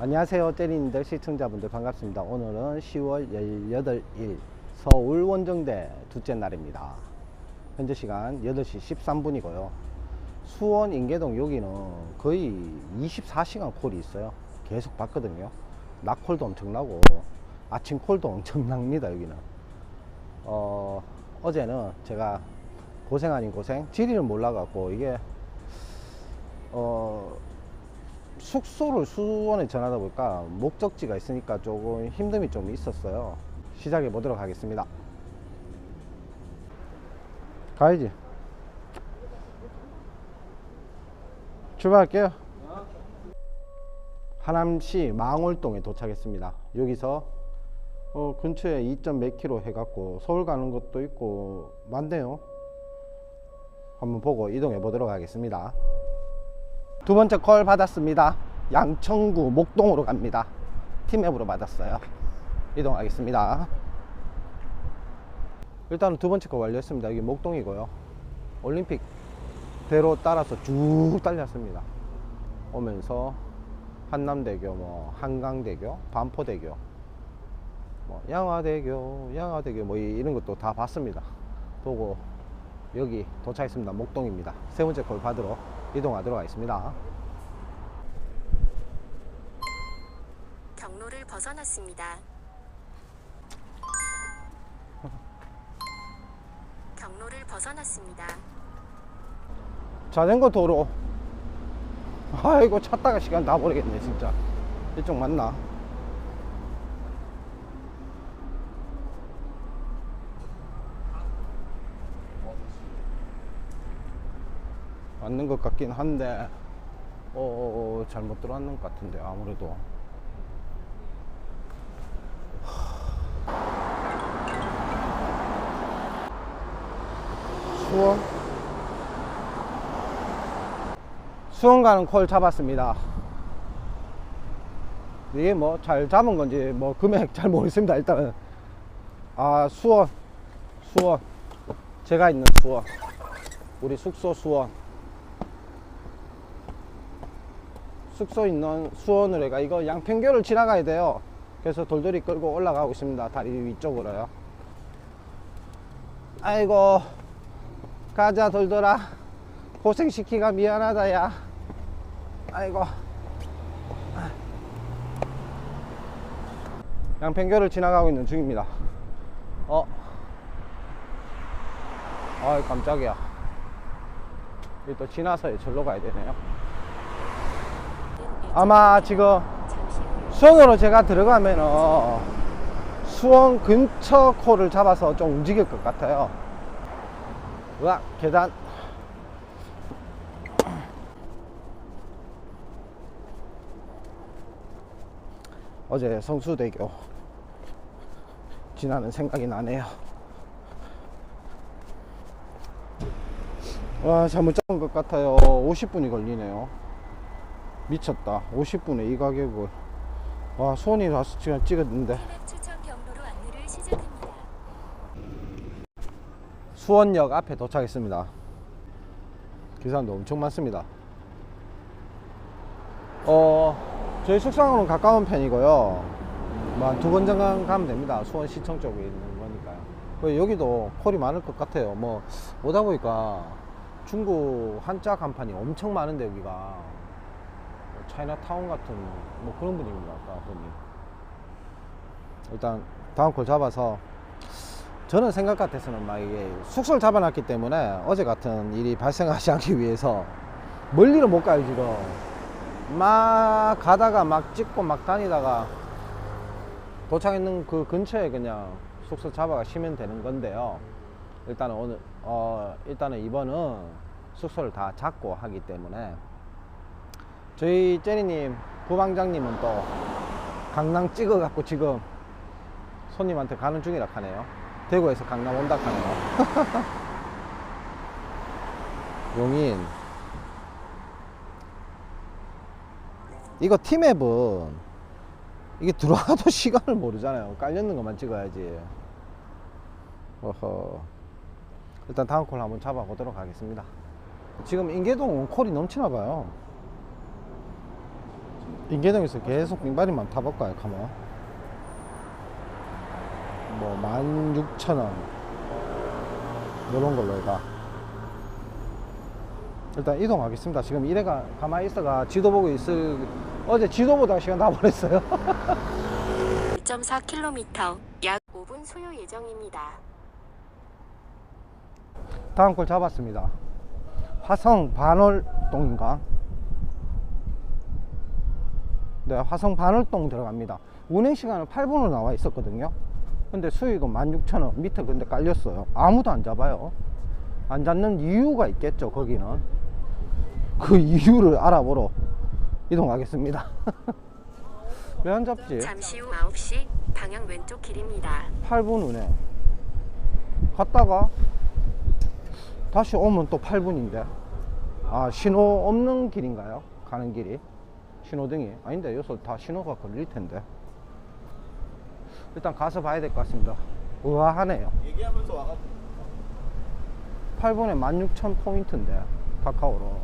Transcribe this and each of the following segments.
안녕하세요 때리님들 시청자분들 반갑습니다. 오늘은 10월 18일 서울 원정대 둘째 날입니다. 현재 시간 8시 13분이고요. 수원 인계동 여기는 거의 24시간 콜이 있어요. 계속 봤거든요. 낮콜도 엄청나고 아침 콜도 엄청납니다 여기는. 어, 어제는 제가 고생 아닌 고생 지리를 몰라갖고 이게 어 숙소를 수원에 전하다 보니까 목적지가 있으니까 조금 힘듦이 좀 있었어요. 시작해 보도록 하겠습니다. 가야지. 출발할게요. 하남시 망월동에 도착했습니다. 여기서 어, 근처에 2. 몇 킬로 해갖고 서울 가는 것도 있고 많네요. 한번 보고 이동해 보도록 하겠습니다. 두 번째 콜 받았습니다. 양천구 목동으로 갑니다. 팀앱으로 받았어요. 이동하겠습니다. 일단은 두 번째 콜 완료했습니다. 여기 목동이고요. 올림픽 대로 따라서 쭉 달렸습니다. 오면서 한남대교, 뭐 한강대교, 반포대교, 뭐 양화대교, 양화대교 뭐 이- 이런 것도 다 봤습니다. 보고 여기 도착했습니다. 목동입니다. 세 번째 콜 받으러 이동하도록 하겠습니다. 벗어났습니다. 경로를 벗어났습니다. 자전거 도로. 아이고 찾다가 시간 다 버리겠네 진짜. 이쪽 맞나? 맞는 것 같긴 한데 어, 어, 어, 잘못 들어왔는 것 같은데 아무래도 수원 수원 가는 콜 잡았습니다. 이게 뭐 잘 잡은 건지 뭐 금액 잘 모르겠습니다. 일단은 아 수원 수원 제가 있는 수원 우리 숙소 수원 숙소 있는 수원으로 해가 이거 양평교를 지나가야 돼요. 그래서 돌돌이 끌고 올라가고 있습니다. 다리 위쪽으로요. 아이고 가자 돌돌아. 고생시키가 미안하다 야. 아이고. 양평교를 지나가고 있는 중입니다. 어. 아이 깜짝이야. 또 지나서 절로 가야 되네요. 아마 지금 수원으로 제가 들어가면은 수원 근처 코를 잡아서 좀 움직일 것 같아요 으악 계단. 어제 성수대교. 지나는 생각이 나네요. 와 잘못 잡은 것 같아요. 50분이 걸리네요. 미쳤다. 50분에 이 가격을. 와 와서 지금 찍었는데 탑 추천 경로로 안내를 시작합니다. 수원역 앞에 도착했습니다. 기사님도 엄청 많습니다. 어, 저희 숙소랑은 가까운 편이고요. 뭐두 번 정도 가면 됩니다. 수원시청 쪽에 있는 거니까요. 여기도 콜이 많을 것 같아요. 뭐, 오다 보니까 중국 한자 간판이 엄청 많은데, 여기가. 뭐 차이나타운 같은 뭐 그런 분위기입니다. 아까 보니. 일단, 다음 콜 잡아서 저는 생각 같아서는 막 이게 숙소를 잡아놨기 때문에 어제 같은 일이 발생하지 않기 위해서 멀리는 못 가요 지금. 막 가다가 막 찍고 막 다니다가 도착했는 그 근처에 그냥 숙소 잡아가 쉬면 되는 건데요. 일단은 오늘 어 일단은 이번은 숙소를 다 잡고 하기 때문에 저희 제리님 부방장님은 또 강남 찍어 갖고 지금 손님한테 가는 중이라 하네요 대구에서 강남 온다 하네요 용인. 이거 팀앱은 이게 들어와도 시간을 모르잖아요. 깔려있는 것만 찍어야지. 어허. 일단 다음 콜 한번 잡아 보도록 하겠습니다. 지금 인계동 콜이 넘치나 봐요. 인계동에서 계속 빙바리만 타볼까요, 가면? 뭐, 16,000원. 요런 걸로 해가. 일단 이동하겠습니다. 지금 이래가 가만히 있어가 지도 보고 있을, 어제 지도 보다가 시간 다 버렸어요. 2.4km, 약 5분 소요 예정입니다. 다음 걸 잡았습니다. 화성 반월동인가? 네, 화성 반월동 들어갑니다. 운행 시간은 8분으로 나와 있었거든요. 근데 수익은 16,000원. 밑에 근데 깔렸어요. 아무도 안 잡아요. 안 잡는 이유가 있겠죠, 거기는. 그 이유를 알아보러 이동하겠습니다. 왜 안 잡지? 잠시 후 9시 방향 왼쪽 길입니다. 8분 운행 갔다가 다시 오면 또 8분인데 아 신호 없는 길인가요? 가는 길이 신호등이 아닌데 여기서 다 신호가 걸릴 텐데 일단 가서 봐야 될 것 같습니다. 우아하네요. 얘기하면서 와가지고. 8분에 16,000 포인트인데 카카오로.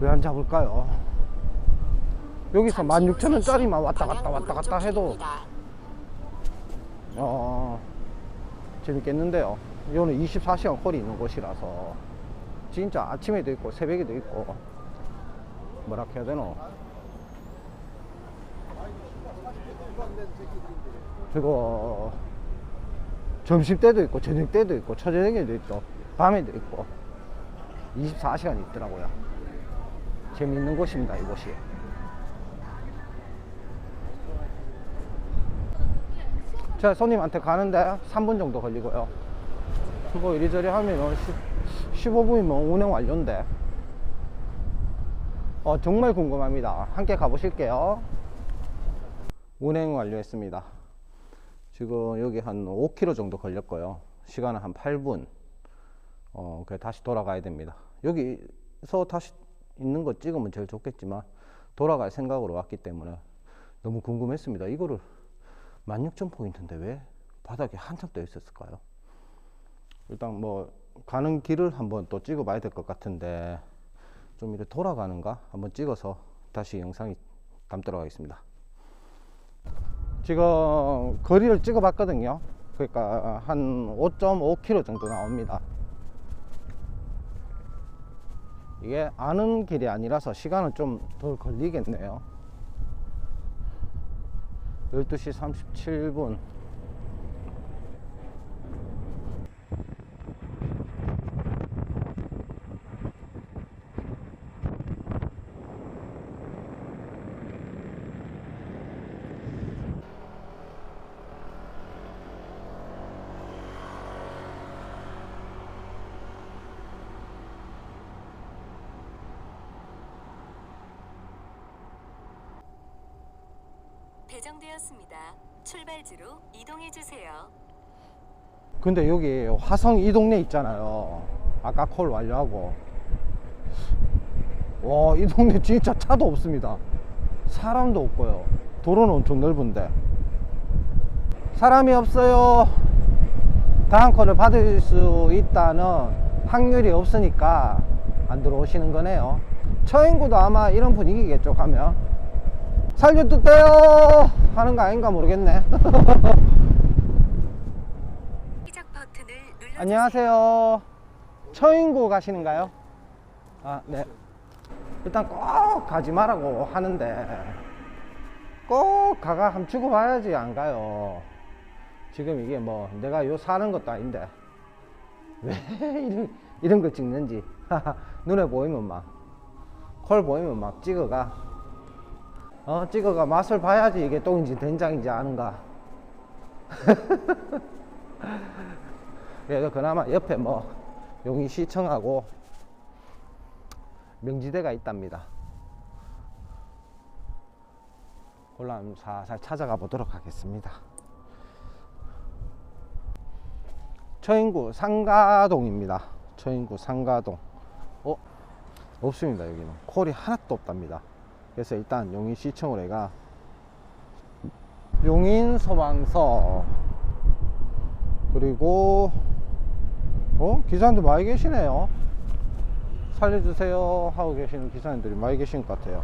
왜 안 잡을까요? 여기서 16,000원짜리만 왔다 갔다 왔다 갔다 해도. 어, 재밌겠는데요. 이거는 24시간 콜이 있는 곳이라서. 진짜 아침에도 있고 새벽에도 있고. 뭐라 해야 되노? 그리고 점심 때도 있고 저녁 때도 있고 초저녁에도 있고 밤에도 있고 24시간 있더라고요. 재밌는 곳입니다 이곳이. 제가 손님한테 가는데 3분 정도 걸리고요. 그거 이리저리 하면 15분이면 운행 완료인데. 어, 정말 궁금합니다. 함께 가보실게요. 운행 완료했습니다. 지금 여기 한 5km 정도 걸렸고요. 시간은 한 8분. 어, 그래 다시 돌아가야 됩니다. 여기서 다시 있는 거 찍으면 제일 좋겠지만 돌아갈 생각으로 왔기 때문에 너무 궁금했습니다. 이거를 16,000 포인트인데 왜 바닥에 한참 떠 있었을까요? 일단 뭐 가는 길을 한번 또 찍어 봐야 될 것 같은데 좀 이렇게 돌아가는가 한번 찍어서 다시 영상이 담도록 하겠습니다. 지금 거리를 찍어 봤거든요. 그러니까 한 5.5km 정도 나옵니다. 이게 아는 길이 아니라서 시간은 좀더 걸리겠네요. 12시 37분. 배정되었습니다. 출발지로 이동해 주세요. 근데 여기 화성 이 동네 있잖아요. 아까 콜 완료하고. 와, 이 동네 진짜 차도 없습니다. 사람도 없고요. 도로는 엄청 넓은데. 사람이 없어요. 다음 콜을 받을 수 있다는 확률이 없으니까 안 들어오시는 거네요. 처인구도 아마 이런 분위기겠죠, 가면. 살려주세요! 하는 거 아닌가 모르겠네. 안녕하세요. 처인구 가시는가요? 아, 네. 일단 꼭 가지 말라고 하는데 꼭 가가 한번 주고 봐야지 안 가요. 지금 이게 뭐 내가 요 사는 것도 아닌데 왜 이런, 이런 걸 찍는지 눈에 보이면 막 콜 보이면 막 찍어가 어 찍어가 맛을 봐야지 이게 똥인지 된장인지 아는가 그래서 그나마 옆에 뭐 용인시청하고 명지대가 있답니다. 골람 살살 찾아가 보도록 하겠습니다. 처인구 상가동입니다. 처인구 상가동. 어? 없습니다. 여기는 콜이 하나도 없답니다. 그래서 일단 용인 시청으로 해가 용인 소방서 그리고 어 기사님들 많이 계시네요 살려주세요 하고 계시는 기사님들이 많이 계신 것 같아요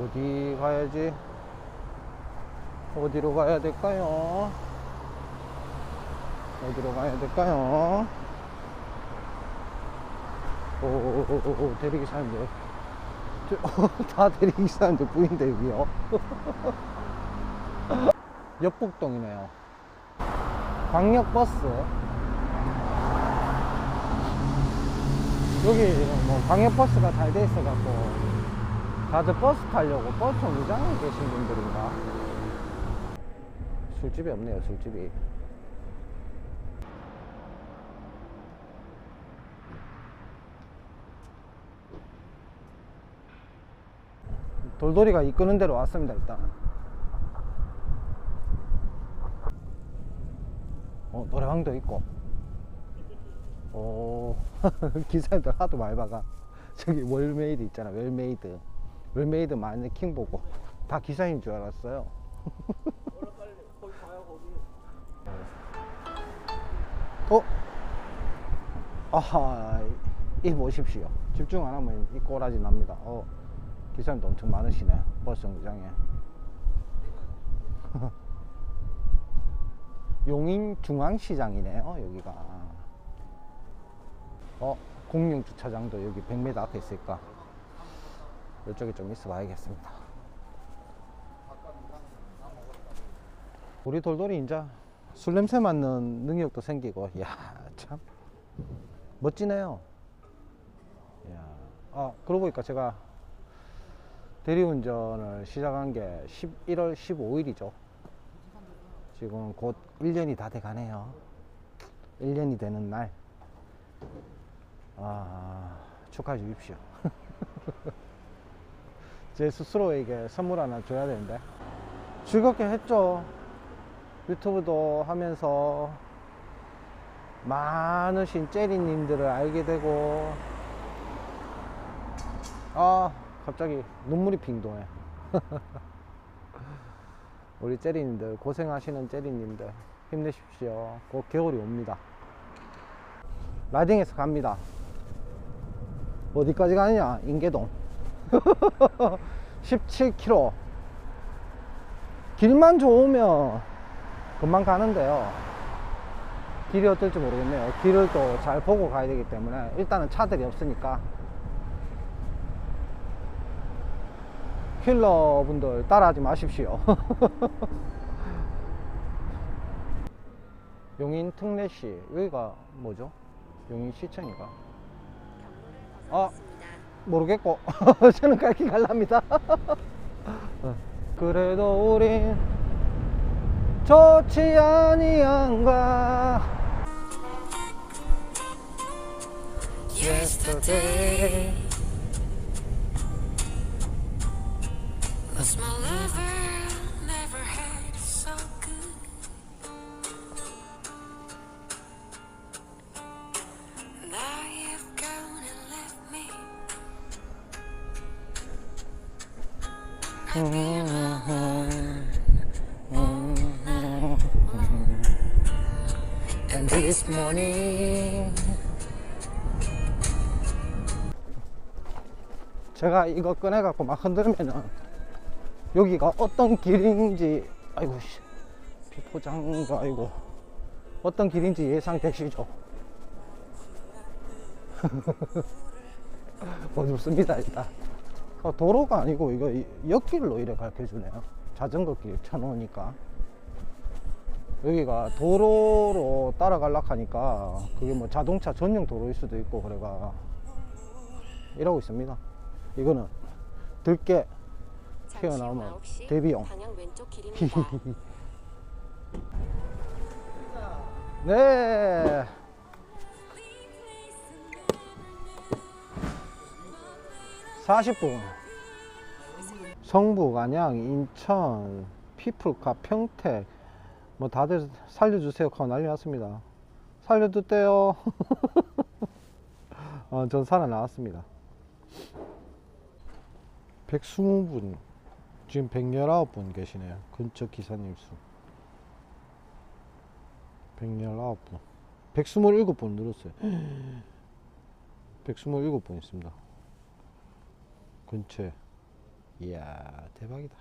어디 가야지? 어디로 가야 될까요? 어디로 가야 될까요? 오오오오 대리기사님들 저- 다 대리기사님들 부인데 여기요? 역북동이네요. 광역버스. 여기 뭐 광역버스가 잘 돼 있어 갖고 다들 버스 타려고 버스 정류장에 계신 분들인가 술집이 없네요 술집이 돌돌이가 이끄는 대로 왔습니다 일단. 어 노래방도 있고. 오 기사님들 하도 봐가. 저기 월메이드 있잖아 웰메이드. 웰메이드 마네킹 보고. 다 기사인 줄 알았어요. 어? 아하 이 보십시오. 집중 안 하면 이 꼬라지 납니다. 어 기사님도 엄청 많으시네 버스 정류장에. 용인 중앙시장이네요 여기가. 어 공용 주차장도 여기 100m 앞에 있으니까 이쪽에 좀 있어 봐야겠습니다. 우리 돌돌이 이제 술 냄새 맡는 능력도 생기고 야 참. 멋지네요. 야, 아 그러고 보니까 제가 대리운전을 시작한 게 11월 15일이죠 지금 곧 1년이 다 돼 가네요 1년이 되는 날 아, 축하해 주십시오. 제 스스로에게 선물 하나 줘야 되는데. 즐겁게 했죠. 유튜브도 하면서 많으신 째리님들을 알게 되고, 아, 갑자기 눈물이 핑도네. 우리 째리님들, 고생하시는 째리님들, 힘내십시오. 곧 겨울이 옵니다. 라딩에서 갑니다. 어디까지 가느냐? 인계동. 17km. 길만 좋으면 금방 가는데요. 길이 어떨지 모르겠네요. 길을 또 잘 보고 가야 되기 때문에 일단은 차들이 없으니까 힐러 분들 따라하지 마십시오. 용인 특례시 여기가 뭐죠? 용인 시청인가? 아. 모르겠고 저는 갈길 갈랍니다 그래도 우린 좋지 아니한가 Yesterday 제가 이거 꺼내갖고 막 흔들면은 여기가 어떤 길인지. 아이고 씨. 비포장가 아이고. 어떤 길인지 예상되시죠? 어둡습니다 일단. 어, 도로가 아니고 이거 이- 옆길로 이래 가르쳐주네요. 자전거 길 쳐놓으니까. 여기가 도로로 따라가려고 하니까 그게 뭐 자동차 전용 도로일 수도 있고 그래가. 이러고 있습니다. 이거는 들깨 튀어나오면 9시 대비용 방향 왼쪽 길입니다. 네. 사십 분 성북, 안양, 인천, 피플카, 평택 뭐 다들 살려주세요 하고 난리 났습니다. 살려줬대요. 어, 전 살아나왔습니다. 120분 지금 119분 계시네요. 근처 기사님 수. 119분. 127분 늘었어요. 127분 있습니다. 근처에. 이야 대박이다